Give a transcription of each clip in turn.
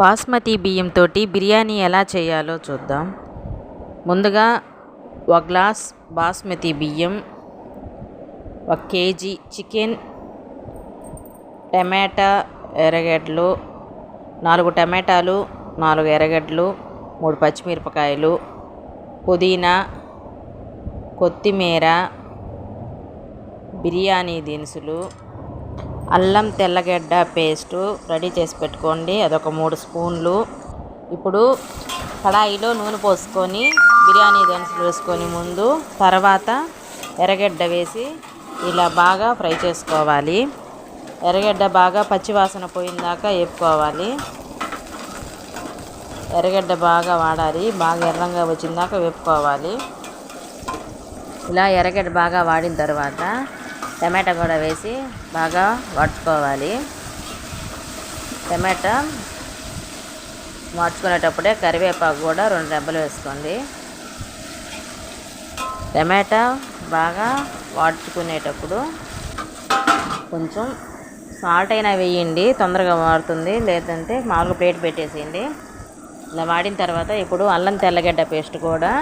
బాస్మతి బియ్యంతో బిర్యానీ ఎలా చేయాలో చూద్దాం. ముందుగా ఒక గ్లాస్ బాస్మతి బియ్యం ఒక కేజీ చికెన్ టమాటా ఎర్రగడ్డలు నాలుగు టమాటాలు నాలుగు ఎర్రగడ్డలు మూడు పచ్చిమిరపకాయలు పుదీనా కొత్తిమీర బిర్యానీ దినుసులు అల్లం తెల్లగడ్డ పేస్టు రెడీ చేసి పెట్టుకోండి. అదొక మూడు స్పూన్లు. ఇప్పుడు కడాయిలో నూనె పోసుకొని బిర్యానీ దినుసులు వేసుకొని ముందు తర్వాత ఎర్రగడ్డ వేసి ఇలా బాగా ఫ్రై చేసుకోవాలి. ఎర్రగడ్డ బాగా పచ్చివాసన పోయిందాక వేపుకోవాలి. ఎర్రగడ్డ బాగా వాడాలి. బాగా ఎర్రంగా వచ్చిందాక వేపుకోవాలి. ఇలా ఎర్రగడ్డ బాగా వాడిన తర్వాత టమాటా కూడా వేసి బాగా వాడ్చుకోవాలి టమాటా మార్చుకునేటప్పుడే కరివేపాకు కూడా రెండు రెబ్బలు వేసుకోండి. టమాటా బాగా వాడుచుకునేటప్పుడు కొంచెం సాల్ట్ అయినా వేయండి తొందరగా మారుతుంది. లేదంటే మామూలుగా ప్లేట్ పెట్టేసేయండి. ఇలా వాడిన తర్వాత ఇప్పుడు అల్లం తెల్లగడ్డ పేస్ట్ కూడా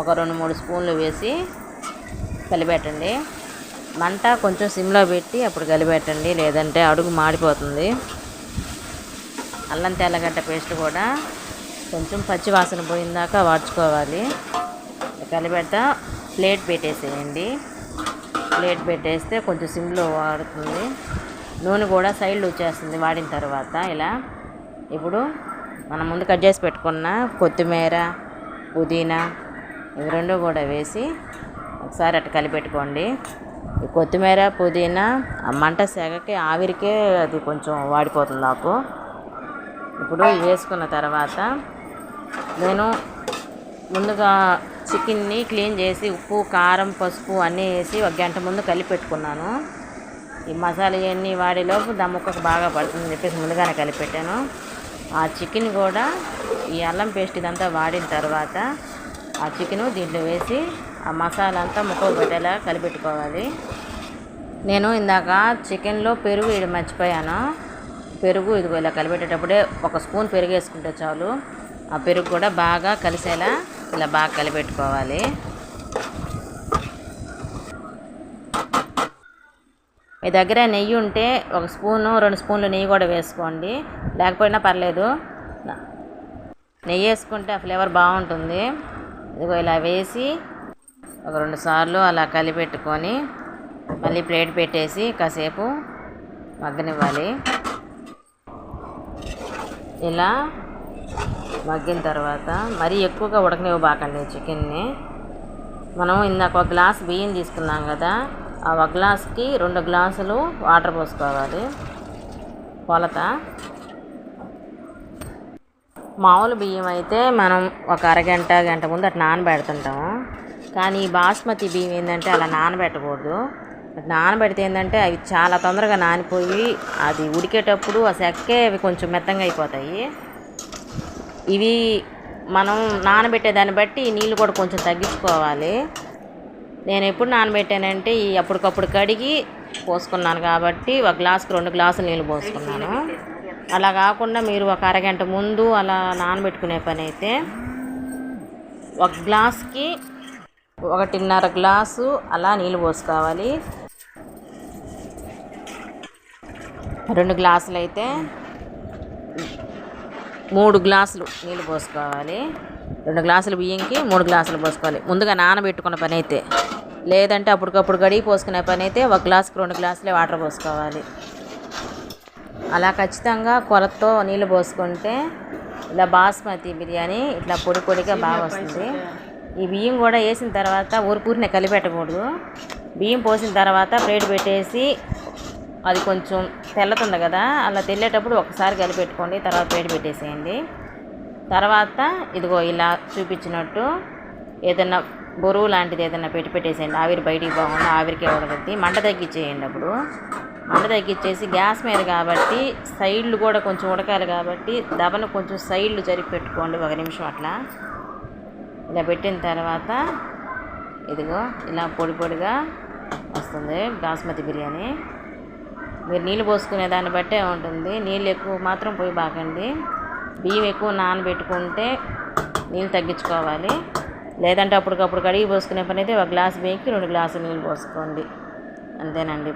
ఒక రెండు మూడు స్పూన్లు వేసి కలిపెట్టండి. మంట కొంచెం సిమ్లో పెట్టి అప్పుడు కలిపెట్టండి లేదంటే అడుగు మాడిపోతుంది. అల్లం తెల్లగడ్డ పేస్ట్ కూడా కొంచెం పచ్చి వాసన పోయిందాక వాడ్చుకోవాలి. కలిపెడతా ప్లేట్ పెట్టేసేయండి. ప్లేట్ పెట్టేస్తే కొంచెం సిమ్లో వాడుతుంది. నూనె కూడా సైడ్లు వచ్చేస్తుంది వాడిన తర్వాత ఇలా. ఇప్పుడు మనం ముందు కట్ చేసి పెట్టుకున్న కొత్తిమీర పుదీనా ఇవి రెండు కూడా వేసి ఒకసారి అట్ట కలిపెట్టుకోండి. కొత్తిమీర పుదీనా ఆ మంట సెగకి ఆవిరికే అది కొంచెం వాడిపోతుంది నాకు ఇప్పుడు వేసుకున్న తర్వాత నేను ముందుగా చికెన్ని క్లీన్ చేసి ఉప్పు కారం పసుపు అన్నీ వేసి ఒక గంట ముందు కలిపి పెట్టుకున్నాను. ఈ మసాలా ఇవన్నీ వాడేలోపు దమ్ముక్కకు బాగా పడుతుందని చెప్పేసి ముందుగానే కలిపెట్టాను ఆ చికెన్ కూడా ఈ అల్లం పేస్ట్ ఇదంతా వాడిన తర్వాత ఆ చికెను దీంట్లో వేసి ఆ మసాలా అంతా ముక్కకు పెట్టేలా కలిపెట్టుకోవాలి. నేను ఇందాక చికెన్లో పెరుగు వేయడం మర్చిపోయాను. పెరుగు ఇదిగో ఇలా కలిపెట్టేటప్పుడే ఒక స్పూన్ పెరుగు వేసుకుంటే చాలు. ఆ పెరుగు కూడా బాగా కలిసేలా ఇలా బాగా కలిపెట్టుకోవాలి. మీ దగ్గర నెయ్యి ఉంటే ఒక స్పూను రెండు స్పూన్లు నెయ్యి కూడా వేసుకోండి. లేకపోయినా పర్లేదు. నెయ్యి వేసుకుంటే ఆ ఫ్లేవర్ బాగుంటుంది. ఇదిగో ఇలా వేసి ఒక రెండు సార్లు అలా కలిపెట్టుకొని మళ్ళీ ప్లేట్ పెట్టేసి కాసేపు మగ్గనివ్వాలి. ఇలా మగ్గిన తర్వాత మరీ ఎక్కువగా ఉడకనివ్వబాకండి చికెన్ని. మనం ఇందాక ఒక గ్లాస్ బియ్యం తీసుకున్నాం కదా ఆ ఒక గ్లాస్కి రెండు గ్లాసులు వాటర్ పోసుకోవాలి. కొలత. మామూలు బియ్యం అయితే మనం ఒక అరగంట గంట ముందు అట్లా నానబెడుతుంటాము. కానీ బాస్మతి బియ్యం ఏంటంటే అలా నానబెట్టకూడదు. నానబెడితే ఏంటంటే అవి చాలా తొందరగా నానిపోయి అది ఉడికేటప్పుడు ఆ సెక్కే అవి కొంచెం మెత్తంగా అయిపోతాయి. ఇవి మనం నానబెట్టే దాన్ని బట్టి నీళ్ళు కూడా కొంచెం తగ్గించుకోవాలి. నేను ఎప్పుడు నానబెట్టానంటే ఈ అప్పటికప్పుడు కడిగి పోసుకున్నాను కాబట్టి ఒక గ్లాస్కి రెండు గ్లాసులు నీళ్ళు పోసుకున్నాను. అలా కాకుండా మీరు ఒక అరగంట ముందు అలా నానబెట్టుకునే పని అయితే ఒక గ్లాస్కి ఒకటిన్నర గ్లాసు అలా నీళ్ళు పోసుకోవాలి. రెండు గ్లాసులు అయితే మూడు గ్లాసులు నీళ్ళు పోసుకోవాలి. రెండు గ్లాసులు బియ్యంకి మూడు గ్లాసులు పోసుకోవాలి. ముందుగా నానబెట్టుకున్న పని అయితే లేదంటే అప్పటికప్పుడు గడిగి పోసుకునే పని అయితే ఒక గ్లాసుకి రెండు గ్లాసులే వాటర్ పోసుకోవాలి. అలా ఖచ్చితంగా కొరతో నీళ్ళు పోసుకుంటే ఇలా బాస్మతి బిర్యానీ ఇట్లా పొడి పొడిగా బాగా వస్తుంది. ఈ బియ్యం కూడా వేసిన తర్వాత ఊరికూరినే కలిపెట్టకూడదు. బియ్యం పోసిన తర్వాత ప్లేట్ పెట్టేసి అది కొంచెం తెల్లతుంది కదా అలా తెల్లేటప్పుడు ఒకసారి కలిపెట్టుకోండి తర్వాత ప్లేట్ పెట్టేసేయండి. తర్వాత ఇదిగో ఇలా చూపించినట్టు ఏదైనా బరువు లాంటిది ఏదైనా పెట్టి పెట్టేసేయండి. ఆవిరి బయటికి పోకుండా ఆవిరికి ఉడకద్ది మంట తగ్గించేయండి అప్పుడు. మంట తగ్గించేసి గ్యాస్ మీద కాబట్టి సైడ్లు కూడా కొంచెం ఉడకాలి కాబట్టి దబను కొంచెం సైడ్లు జరిపి పెట్టుకోండి ఒక నిమిషం అట్లా. ఇలా పెట్టిన తర్వాత ఇదిగో ఇలా పొడి పొడిగా వస్తుంది బాస్మతి బిర్యానీ. మీరు నీళ్ళు పోసుకునే దాన్ని బట్టే ఉంటుంది. నీళ్ళు ఎక్కువ మాత్రం పోయి బాకండి. బియ్యం ఎక్కువ నానబెట్టుకుంటే నీళ్ళు తగ్గించుకోవాలి. లేదంటే అప్పటికప్పుడు కడిగి పోసుకునే పని అయితే ఒక గ్లాస్ బియ్యంకి రెండు గ్లాసులు నీళ్ళు పోసుకోండి. అంతేనండి.